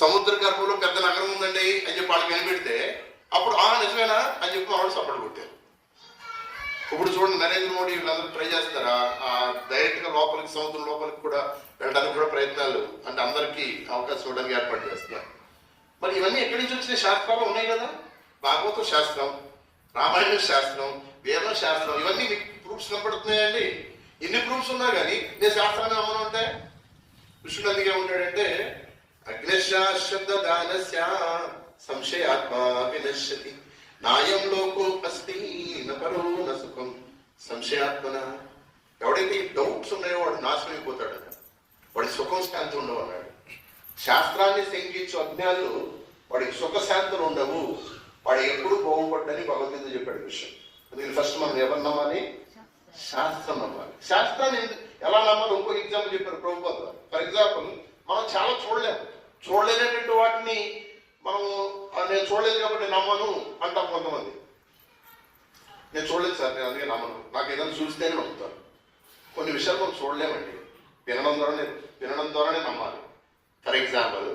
సముద్ర గర్భంలో పెద్ద నగరం ఉందండి అని చెప్పి వాళ్ళకి కనిపెడితే అప్పుడు ఆ నిజమేనా? అని చెప్పి వాళ్ళు సపోర్ట్ కొట్టారు. ఇప్పుడు చూడండి నరేంద్ర మోడీ వీళ్ళందరూ ట్రై చేస్తారా ఆ డైరెక్ట్గా లోపలికి సముద్రం లోపలికి కూడా వెళ్ళడానికి కూడా ప్రయత్నాలు అంటే అందరికీ అవకాశం ఇవ్వడానికి ఏర్పాటు చేస్తున్నారు. మరి ఇవన్నీ ఎక్కడి నుంచి వచ్చిన శాస్త్రాలు ఉన్నాయి కదా. భాగవత శాస్త్రం రామాయణ శాస్త్రం వేద శాస్త్రం ఇవన్నీ మీకు ప్రూఫ్స్ కనపడుతున్నాయండి. ఎన్ని ప్రూఫ్స్ ఉన్నా కానీ నేను శాస్త్రాన్ని నమ్మను అంటే కృష్ణుడు అందుకే ఉంటాడంటే అగ్నిశాశ్వత సంశయాత్మా సంశయాత్మ వినశ్యతి. నాయం లోకో అస్తి నపరో న సుఖం సంశయాత్మన ఎవడైతే ఈ డౌట్స్ ఉన్నాయో వాడు నాశనం అయిపోతాడు వాడి సుఖం శాంతి ఉండవు అన్నాడు శాస్త్రాన్ని శంకించు అజ్ఞాలు వాడికి సుఖశాంతులు ఉండవు. వాడు ఎప్పుడు బాగుపడ్డని భగవద్గీత చెప్పాడు విషయం. అందుకని ఫస్ట్ మనం ఎవరు నమ్మాలి? శాస్త్రం నమ్మాలి. శాస్త్రాన్ని ఎలా నమ్మాలి? ఇంకో ఎగ్జాంపుల్ చెప్పారు ప్రభుత్వం ఫర్ ఎగ్జాంపుల్ మనం చాలా చూడలేము. చూడలేనటువంటి వాటిని మనం నేను చూడలేదు కాబట్టి నమ్మను అంటాం కొంతమంది. నేను చూడలేదు సార్ నేను అందుకే నమ్మను. నాకు ఏదైనా చూస్తేనే నమ్ముతాను కొన్ని విషయాలు మనం చూడలేమండి. వినడం ద్వారానే వినడం ద్వారానే నమ్మాలి. ఫర్ ఎగ్జాంపుల్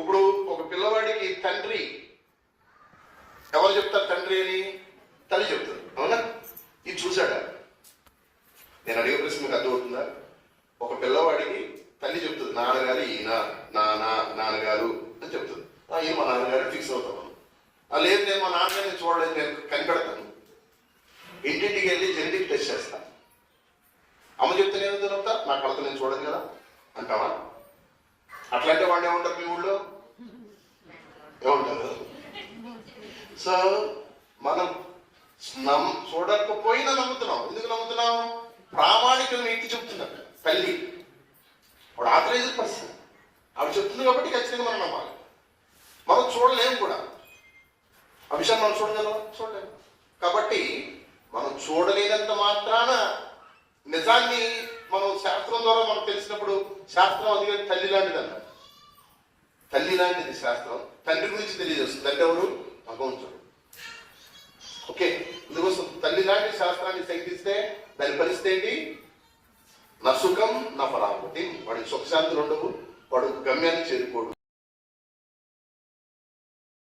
ఇప్పుడు ఒక పిల్లవాడికి తండ్రి ఎవరు చెప్తారు తండ్రి అని? తల్లి చెప్తారు అవునా? ఇది చూశాడా? నేను అడిగే ప్రశ్న మీకు అర్థమవుతుందా? ఒక పిల్లవాడికి తల్లి చెప్తుంది నాన్నగారు ఈయన నాన్న నాన్నగారు అని చెప్తుంది. "ఆ, ఈయన మా నాన్నగారు ఫిక్స్ అవుతాం "ఆ, లేదు నేను మా నాన్నగారిని చూడలేదు నేను కనిపెడతాను. ఇంటింటికి వెళ్ళి జెనెటిక్ టెస్ట్ చేస్తాను అమ్మ చెప్తే నేను తిరుగుతా నా కళతో నేను చూడదు కదా అంటావా? అట్లంటే వాడు ఏమంటారు మీ ఊళ్ళో? ఏమంటారు? సో మనం నమ్ చూడకపోయినా నమ్ముతున్నాం. ఎందుకు నమ్ముతున్నాం? ప్రామాణికం వ్యక్తి చెప్తున్నారు. తల్లి. చెప్తుంది కాబట్టి ఖచ్చితంగా మనం నమ్మాలి. మనం చూడలేము కూడా. ఆ విషయాన్ని మనం చూడగలం చూడలేము కాబట్టి మనం చూడలేనంత మాత్రాన నిజాన్ని మనం శాస్త్రం ద్వారా మనం తెలిసినప్పుడు శాస్త్రం అది తల్లి లాంటిది అన్నారు తల్లి లాంటిది శాస్త్రం. తండ్రి గురించి తెలియజేస్తుంది. తండ్రి ఎవరు? భగవంతుడు. ఓకే ఇందుకోసం తల్లి లాంటి శాస్త్రాన్ని శంకిస్తే దాని పరిస్థితి ఏంటి? నా సుఖం నా ఫలాభూతి వాడికి సుఖశాంతులు ఉండవు. వాడు గమ్యాన్ని చేరుకోడు